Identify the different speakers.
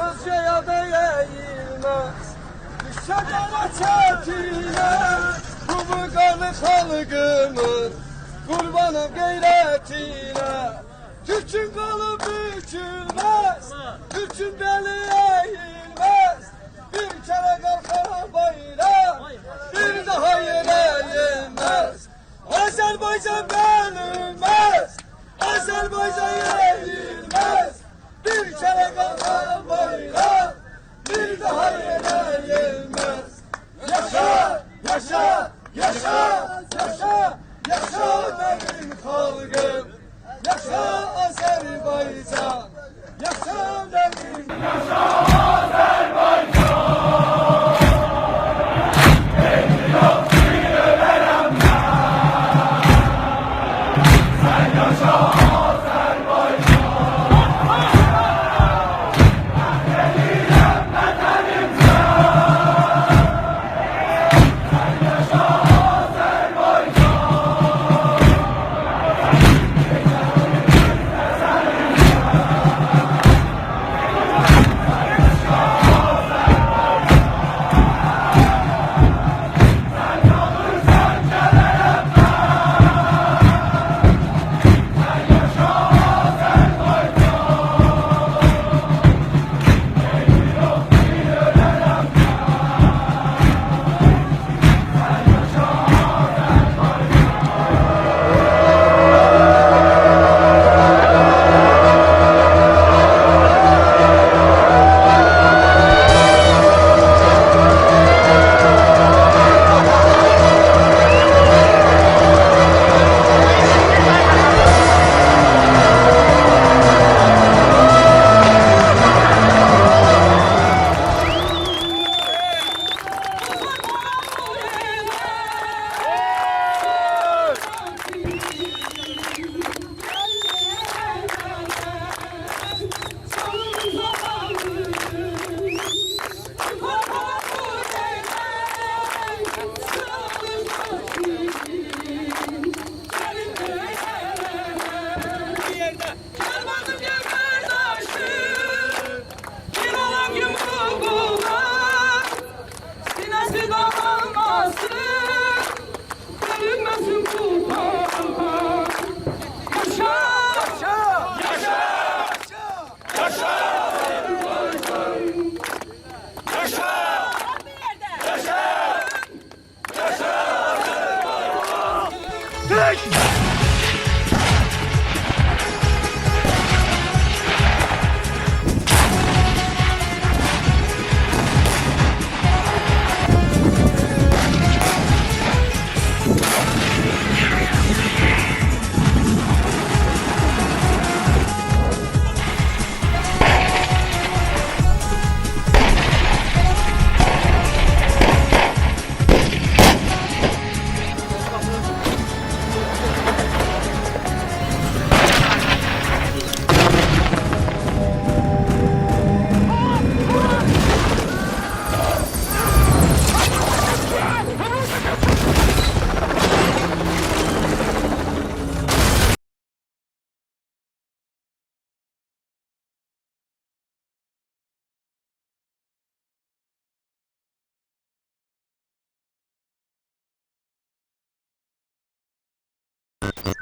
Speaker 1: Özceye değilmez Düşenlere çekilir Bu bu kanı halkımın Kurbanım gayretine Türk'ün kolu bükülmez Türk'ün beli eğilmez Bir kere kalkar bayram Bir daha yere yenmez Azerbaycan bölünmez Azerbaycan yenilmez. Bir kere kalkar bayram Bir daha yere yenmez Yaşa, yaşa, yaşa, yaşa, benim halkım Yaşa Azerbaycan, yaşa
Speaker 2: Yaşa! Yaşa! Yaşa! Yaşa! Yaşa! you